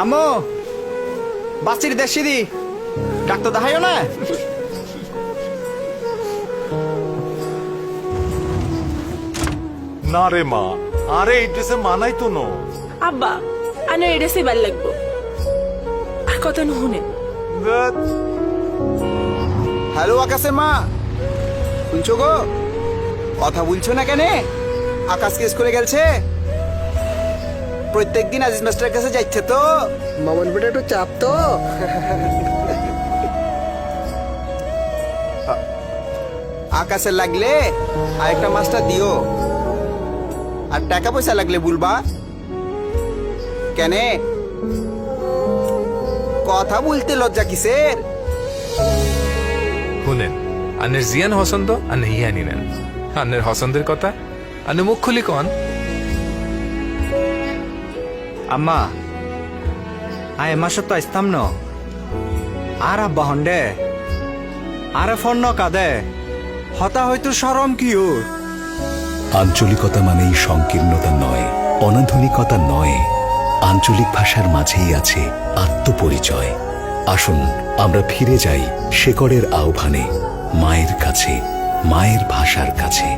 আম্মু বাচ্চির দেশি দি। ডাক্তার দেখাইও না? না রে মা আরে এই ড্রেসে মানাই তো নো। আব্বা আনে এডেসে ভালো লাগবো। আর কত নুহুনে ধ্যাৎ, হ্যালো আকাশের মা শুনছো গো? কথা বলছো না কেন? আকাশ কেস করে গেছে প্রত্যেক দিন আজিজ মাস্টারের কাছে যাচ্ছে তো। মামন বেটা একটু চাপ তো। আকাশে লাগলে আরেকটা মাস্টার দিও। আর টাকা পয়সা লাগলে বলবা। কেনে? কথা বলতে লজ্জা কিসের? শুনেন আনের জিয়ান হসন্ত আনে হিয়ানি নেন আনের হসন্দের কথা? আনে মুখ খুলি কন। আম্মা তো ন আর ফোন ন কাদে হতা হয়তো সরম আঞ্চলিকতা মানেই সংকীর্ণতা নয় অনাধুনিকতা নয় আঞ্চলিক ভাষার মাঝেই আছে আত্মপরিচয় আসুন আমরা ফিরে যাই শেকড়ের আহ্বানে মায়ের কাছে মায়ের ভাষার কাছে